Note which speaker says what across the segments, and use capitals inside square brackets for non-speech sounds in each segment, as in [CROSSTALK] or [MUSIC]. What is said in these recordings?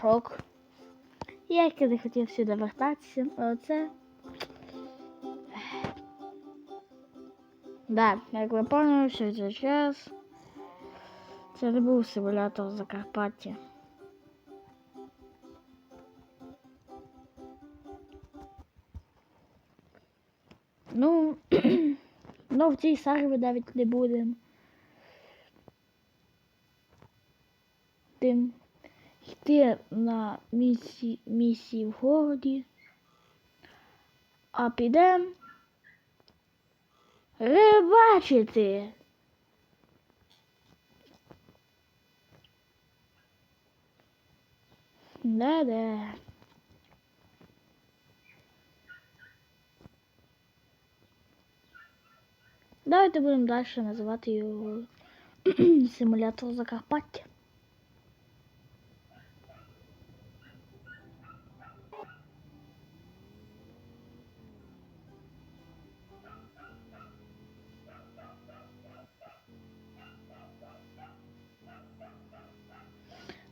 Speaker 1: шок. Я не хотів сюди вертатися, але це. Да, як ви поняли, все цей час. Це не був симулятор Закарпаття. Ну, [CLEARS THROAT] ну в цій ми навіть не будемо. Тим йти на місії, місії в городі, а підемо рибачити. Да-да. Давайте будемо далі називати його [CLEARS THROAT] симулятор Закарпаття.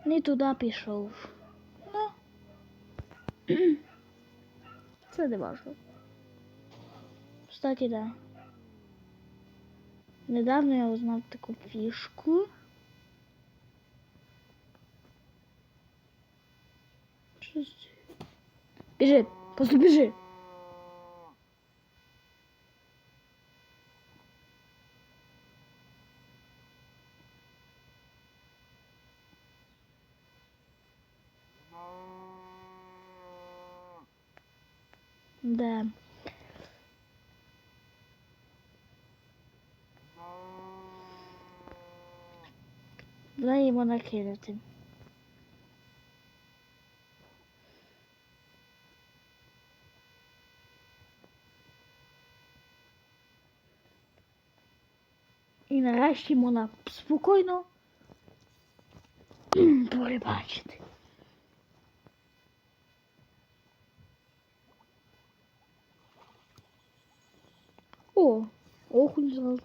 Speaker 1: Не туди пішов. Ну. [CLEARS THROAT] Це не важливо. Кстати, да. Недавно я узнав таку фішку. Біжи, просто біжи. Да. Дай йому накинути. І нарешті можна спокійно [CLEARS THROAT] порибачити. О, окунь зразу.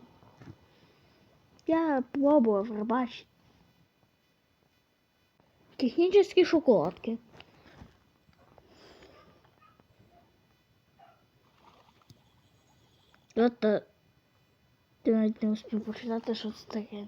Speaker 1: Я пробовал рыбачить. Технические шоколадки. Это ти не успів почитати, що це таке.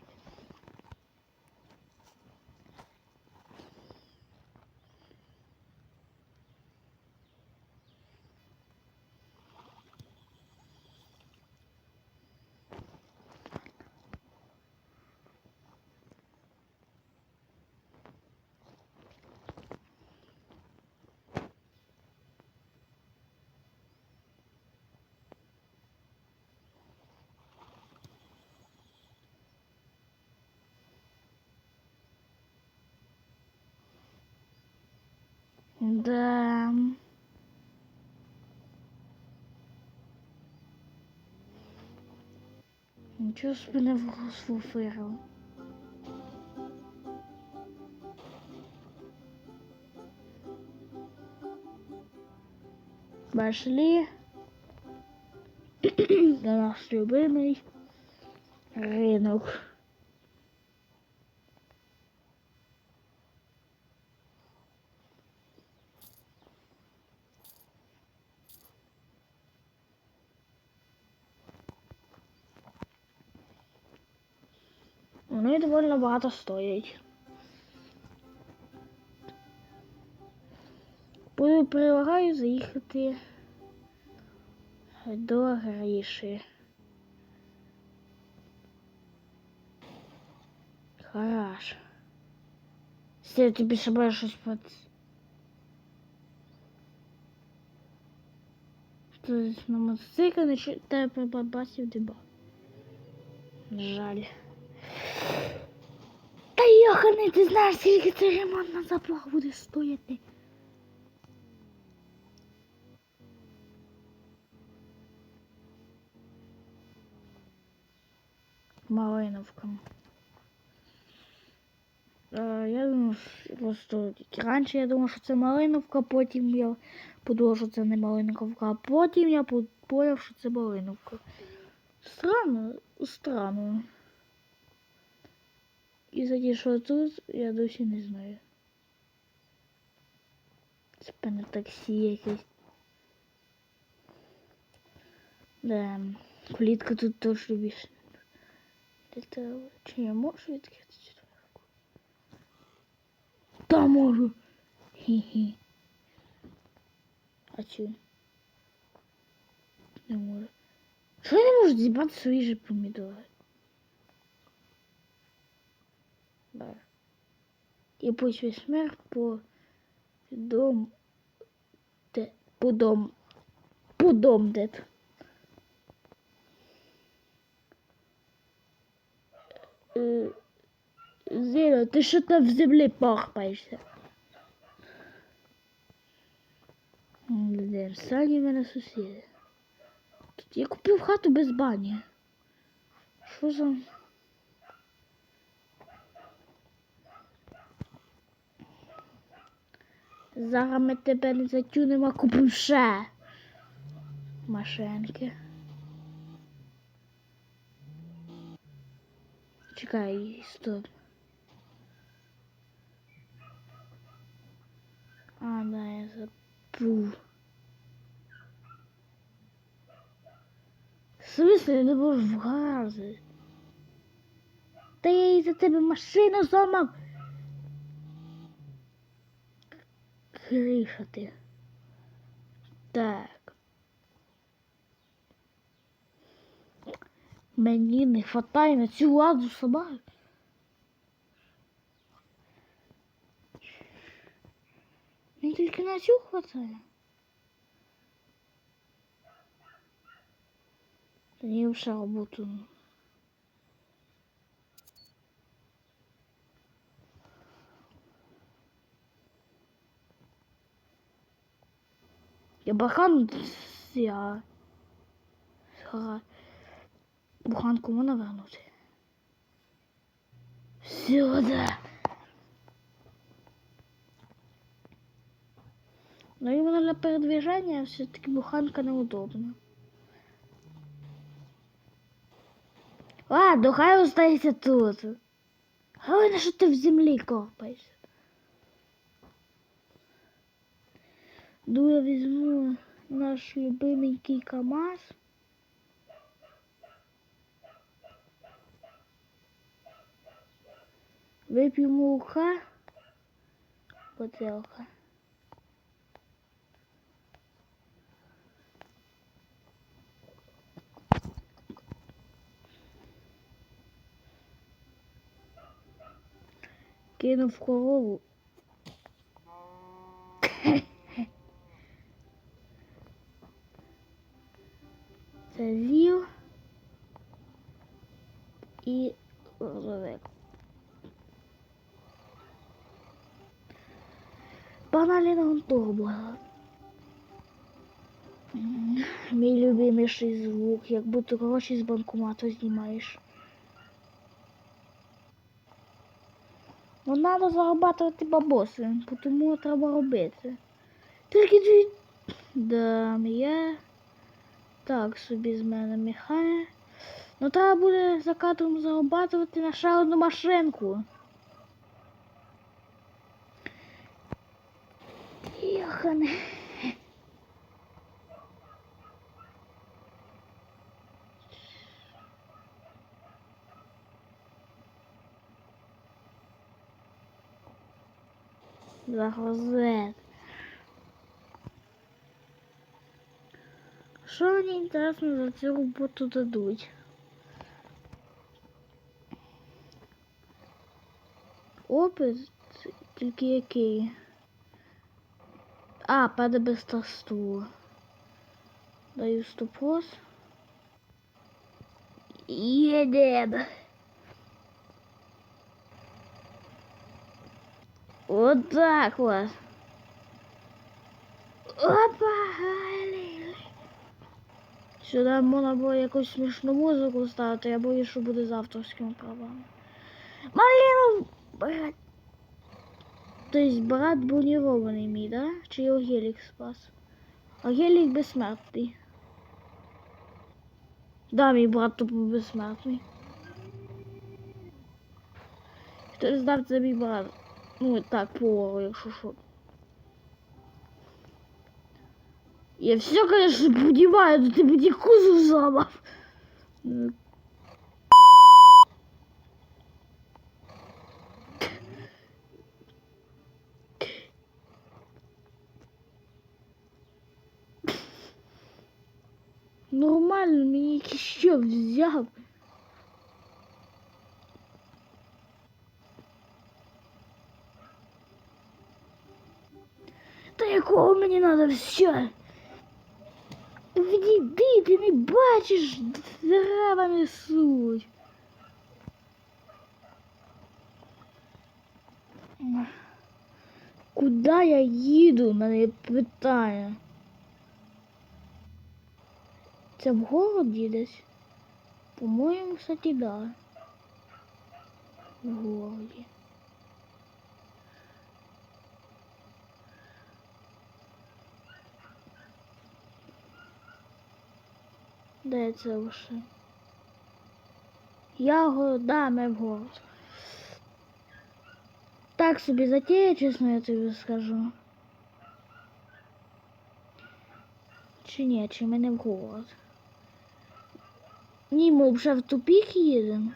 Speaker 1: Да. Нічого ж мене розфуфирило. Пошли на наш любимый рынок. Вони доволі багато стоять. Буду предлагаю заїхати до Гриші. Хорошо. Все, тобі ще буде щось под... Тут на мотоциклі не тебе побачив диба. Жаль. Та йоханий, ти знаєш, скільки цей ремонт на заплах буде стояти. Малиновка. Я думаю, що просто раніше я думав, що це малиновка, потім я подумав, що це не малиновка, а потім я поняв, що це малиновка. Странно, странно. І за ті, що тут, я досі не знаю. Це певне таксі якесь. Да, клітка тут точно більше. Де та- Чи я можу відкрити цю дверку? Та можу. Хі-хі. А чу? Не можу. Що я не можу зібрати свіжі помідори? Да. І пусть весь мир по дом де по дом по дом дед. Е, ти що там в землі пахпаєшся? М, Де, Сані мене сусіди. Тут я купив хату без бані. Що за... Зараз ми тебе не затюнемо, купимо ще машинки. Чекай, стоп. А, да, я забув. В смысле, не можу в гарази? Та я і за тебе машину зламав. Криша ти. Так. Мені не хватає на цю ладу собак. Мені тільки на цю хватає. Тоді вже роботу. Бахан я. Ха. Буханку можна вернути. Сюди. Ну именно для передвижения все-таки буханка неудобна. Ладно, хай остається тут. Головне, що ти в землі копаєшся. Ну, я візьму наш любименький КАМАЗ. Вип'ю молока. Бутилка. Кинув корову. Любиміший звук, як будто гроші з банкомату знімаєш. Ну, треба зарабатувати бабоси, тому треба робити. Тільки дві... Да, я так собі з мене міхає. Ну треба буде за кадром зарабатувати на ще одну машинку. Йохане. Загрузет. Що мені інтересно за цю роботу дадуть? Опит тільки який? А, паде без тосту. Даю стопос. Едем. Вот так вот. Опа! Сюди можна було якусь смішну музику ставити, я боюсь, що буде з авторськими правами. Малину, брат. Тобто брат бронірований мій, да? Чи його гелік спас? А гелік безсмертний. Да, мій брат тупо безсмертний. Хтось здав це мій брат. Ну так, по, якщо що. Я все, конечно, понимаю, но ты мне кузов взломал. Нормально, мені якийсь ще Та якого мені надо все? Відійди, ти не бачиш, дерева несуть. Куда я їду, мене питання. Це в городі десь? По-моєму, кстати, да. В городі. Де це лише? Ягода, ми в город. Так собі затея, чесно, я тобі скажу. Чи ні, чи ми не в голод? Ні, ми вже в тупік їдемо.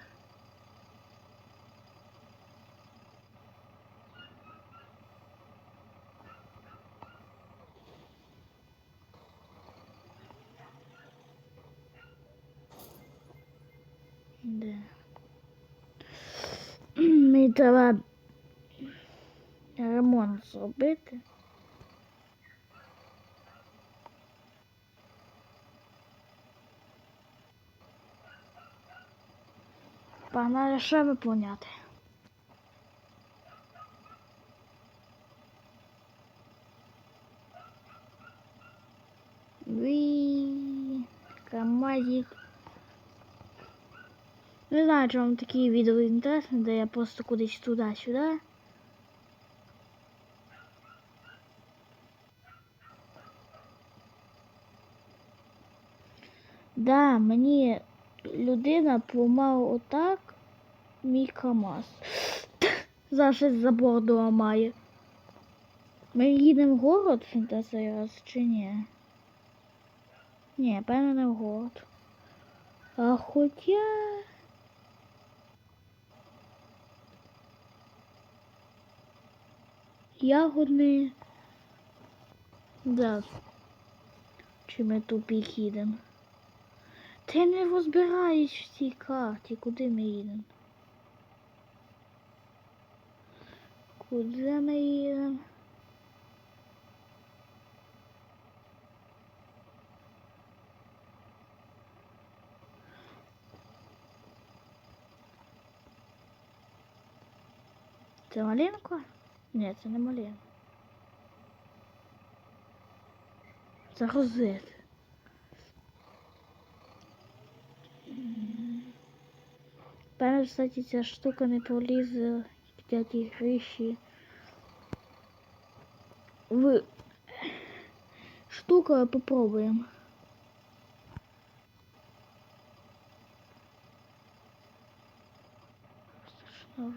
Speaker 1: Де? Мені треба ремонт зробити. Погнали виповняти. Ві, камазик. Не знаю, чи вам такі відео інтересні, де я просто кудись туди-сюди. Да, мені людина поламала отак мій КАМАЗ. [SNIFFS] Зараз забор доламає. Ми їдемо в город на раз чи ні? Ні, певно не в город. А хоча... Ягодний. Да. Чи ми тупік їдемо? Ти не розбираєш в цій карті, куди ми їдемо? Куди ми їдемо? Це малинка? Ні, це не малинка. Це розет. Певно, кстати, ця штука не пролізе в ті гріші. В штука попробуємо. Страшно.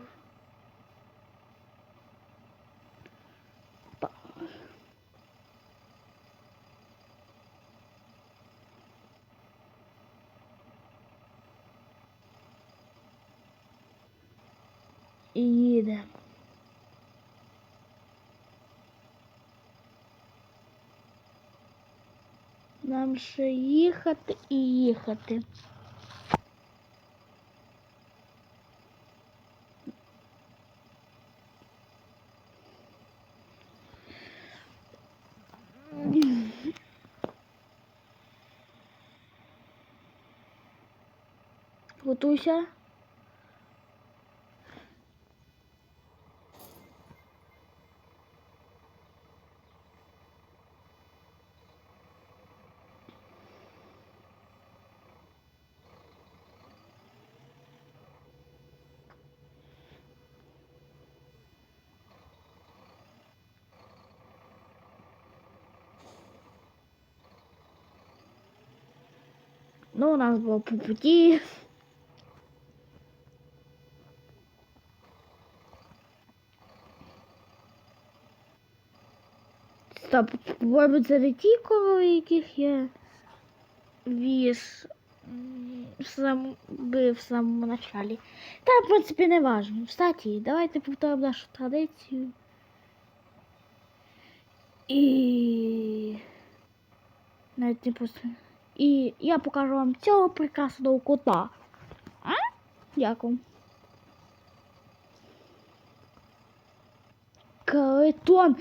Speaker 1: І їде. Нам ще їхати і їхати. Готуйся. Ну, у нас было по пути. Стоп, по-моєму, це не корови, яких я віз сам, би в самому началі. Та, в принципі, не важно. Кстати, давайте повторимо нашу традицію. І навіть не просто. І я покажу вам цього прекрасного кота. А? Дякую. Калетон.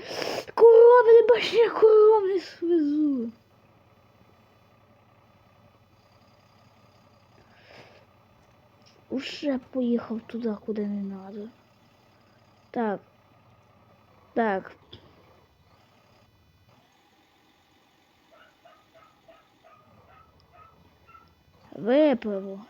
Speaker 1: Не бачиш, я свезу. Уже поїхав туди, куди не треба. Так. Так. Випливу.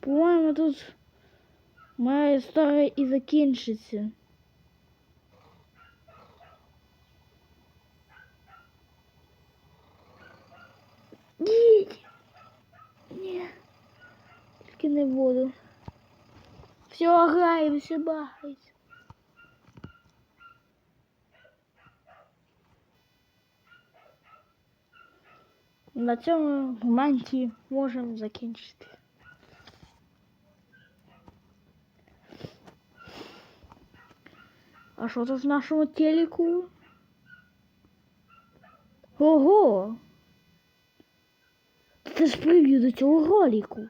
Speaker 1: По-моєму, тут моя історія і закінчиться. Ні. Ні. Тільки не буду. Все, граємося, багається. На цьому моменті можемо закінчити. А що тут в нашому телеку? Ого! Це ж прев'ю до цього ролику.